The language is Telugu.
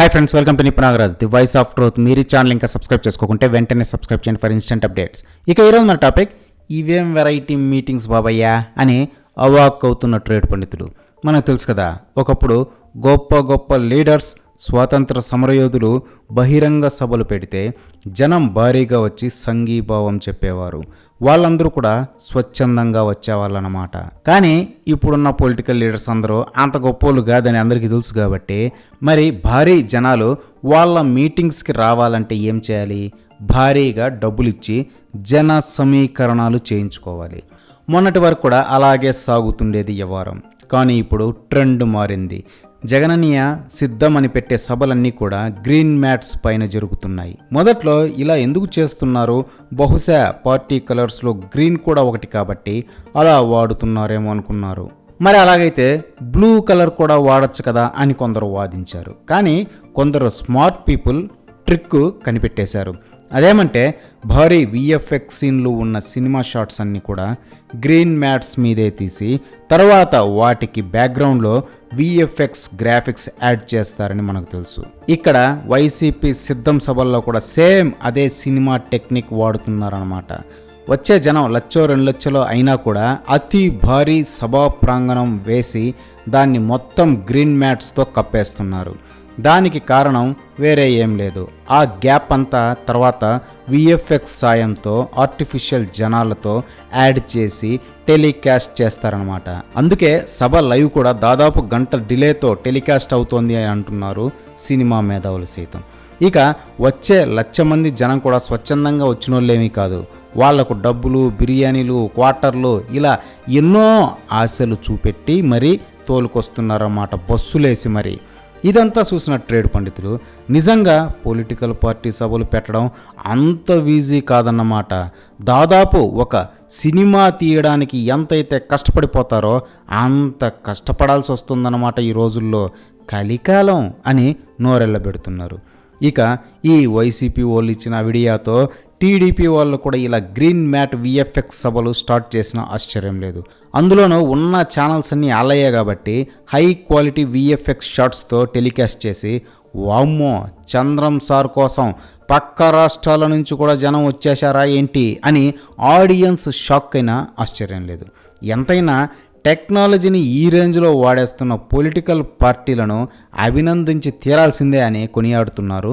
Hi friends welcome to Nipunagaraj the voice of truth మీరు ఛానల్ ఇంకా సబ్స్క్రైబ్ చేసుకోకుంటే వెంటనే సబ్స్క్రైబ్ చేయండి ఫర్ ఇన్స్టెంట్ అప్డేట్స్ ఇక ఈరోజు మన టాపిక్ ఇవేం వెరైటీ మీటింగ్స్ బాబయ్యా అని అవాక్ అవుతున్న ట్రేడ్ పండితులు. మనకు తెలుసు కదా ఒకప్పుడు గొప్ప గొప్ప లీడర్స్ స్వాతంత్ర సమరయోధులు బహిరంగ సభలు పెడితే జనం భారీగా వచ్చి సంఘీభావం చెప్పేవారు. వాళ్ళందరూ కూడా స్వచ్ఛందంగా వచ్చేవాళ్ళనమాట. కానీ ఇప్పుడున్న పొలిటికల్ లీడర్స్ అందరూ అంత గొప్పోళ్ళు కాదని అందరికీ తెలుసు కాబట్టి మరి భారీ జనాలు వాళ్ళ మీటింగ్స్కి రావాలంటే ఏం చేయాలి? భారీగా డబ్బులు ఇచ్చి జన సమీకరణాలు చేయించుకోవాలి. మొన్నటి వరకు కూడా అలాగే సాగుతుండేది వ్యవహారం. కానీ ఇప్పుడు ట్రెండ్ మారింది. జగనన్నయ్య సిద్ధమని పెట్టే సభలన్నీ కూడా గ్రీన్ మ్యాట్స్ పైన జరుగుతున్నాయి. మొదట్లో ఇలా ఎందుకు చేస్తున్నారు బహుశా పార్టీ కలర్స్లో గ్రీన్ కూడా ఒకటి కాబట్టి అలా వాడుతున్నారేమో అనుకున్నారు. మరి అలాగైతే బ్లూ కలర్ కూడా వాడచ్చు కదా అని కొందరు వాదించారు. కానీ కొందరు స్మార్ట్ పీపుల్ ట్రిక్ కనిపెట్టేశారు. అదేమంటే భారీ విఎఫ్ఎక్స్ సీన్లు ఉన్న సినిమా షాట్స్ అన్నీ కూడా గ్రీన్ మ్యాట్స్ మీదే తీసి తర్వాత వాటికి బ్యాక్గ్రౌండ్లో విఎఫ్ఎక్స్ గ్రాఫిక్స్ యాడ్ చేస్తారని మనకు తెలుసు. ఇక్కడ వైసీపీ సిద్ధం సభల్లో కూడా సేమ్ అదే సినిమా టెక్నిక్ వాడుతున్నారనమాట వచ్చే జనం లచ్చో రెండు లక్షలో అయినా కూడా అతి భారీ సభా ప్రాంగణం వేసి దాన్ని మొత్తం గ్రీన్ మ్యాట్స్తో కప్పేస్తున్నారు. దానికి కారణం వేరే ఏం లేదు. ఆ గ్యాప్ అంతా తర్వాత విఎఫ్ఎక్స్ సాయంతో ఆర్టిఫిషియల్ జనాలతో యాడ్ చేసి టెలికాస్ట్ చేస్తారనమాట అందుకే సభ లైవ్ కూడా దాదాపు గంట డిలేతో టెలికాస్ట్ అవుతోంది అని అంటున్నారు సినిమా మేధావులు సైతం. ఇక వచ్చే లక్ష మంది జనం కూడా స్వచ్ఛందంగా వచ్చిన వాళ్ళేమీ కాదు. వాళ్ళకు డబ్బులు బిర్యానీలు క్వార్టర్లు ఇలా ఎన్నో ఆశలు చూపెట్టి మరీ తోలుకొస్తున్నారన్నమాట బస్సులేసి మరి. ఇదంతా చూసిన ట్రేడ్ పండితులు నిజంగా పొలిటికల్ పార్టీ సభలు పెట్టడం అంత ఈజీ కాదన్నమాట. దాదాపు ఒక సినిమా తీయడానికి ఎంతైతే కష్టపడిపోతారో అంత కష్టపడాల్సి వస్తుందన్నమాట ఈ రోజుల్లో కలికాలం అని నోరెళ్ళబెడుతున్నారు. ఇక ఈ వైసీపీ వాళ్ళు ఇచ్చిన విడియాతో టీడీపీ వాళ్ళు కూడా ఇలా గ్రీన్ మ్యాట్ విఎఫ్ఎక్స్ సభలు స్టార్ట్ చేసిన ఆశ్చర్యం లేదు. అందులోనూ ఉన్న ఛానల్స్ అన్నీ ఆలయ్యే కాబట్టి హై క్వాలిటీ విఎఫ్ఎక్స్ షాట్స్తో టెలికాస్ట్ చేసి వామ్మో చంద్రం సార్ కోసం పక్క రాష్ట్రాల నుంచి కూడా జనం వచ్చేశారా ఏంటి అని ఆడియన్స్ షాక్ అయినా ఆశ్చర్యం లేదు. ఎంతైనా టెక్నాలజీని ఈ రేంజ్లో వాడేస్తున్న పొలిటికల్ పార్టీలను అభినందించి తీరాల్సిందే అని కొనియాడుతున్నారు